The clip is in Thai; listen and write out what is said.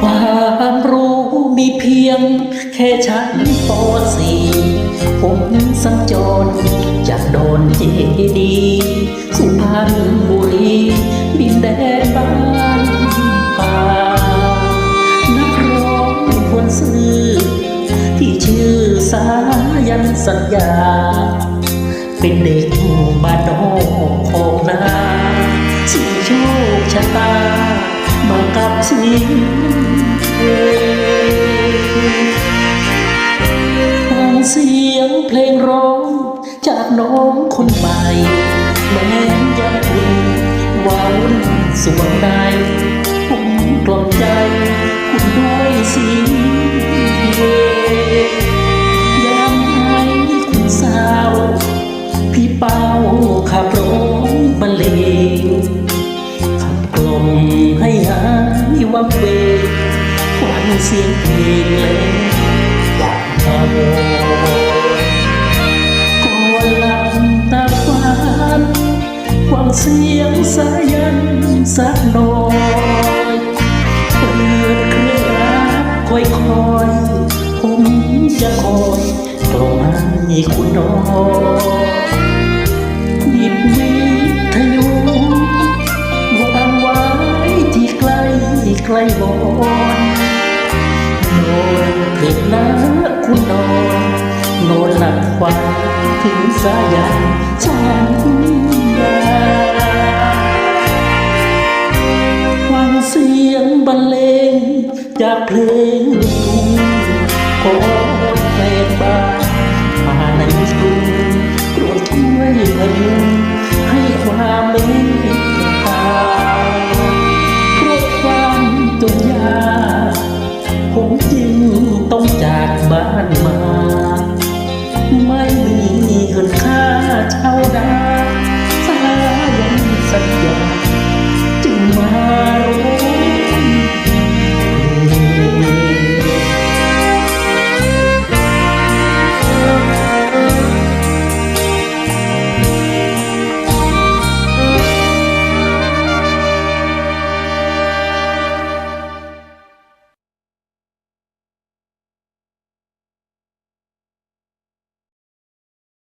ความรู้มีเพียง แค่ชั้นปสี่ผมสัญจรจากโดนเจดี สุพรรณบุรีดินแดนบ้านป่า นักร้องคนซื่อ ที่ชื่อสายันสัญญา เป็นเด็กบ้านนอกออกนาสิ่โชคชะตา มากับชีวิตเพลงฟังเสียงเพลงร้อง จากน้องคนใหม่แม้จะเป็นวาวุ่นสวงใดผมกล่อมใจ คุณด้วยเสียงยามให้คุณสาว พี่เป้าขับร้อ มให้หายวังเวงฟังเสียงเพลงเลยอยากขโมก่อนหลับตาฝันฟังเสียงสายันสักหน่อยเปิดเครื่องรักคอยคอยผมจะคอยกล่อมให้คุณนอน ใกล้บอนนอนเด็กนะคุณนอนนอนหลับฝันถึงสายันฉันยาฟังเสียงบรรเลงจากเพลงลูกทุ่งของแฟนบ้านมาในสตู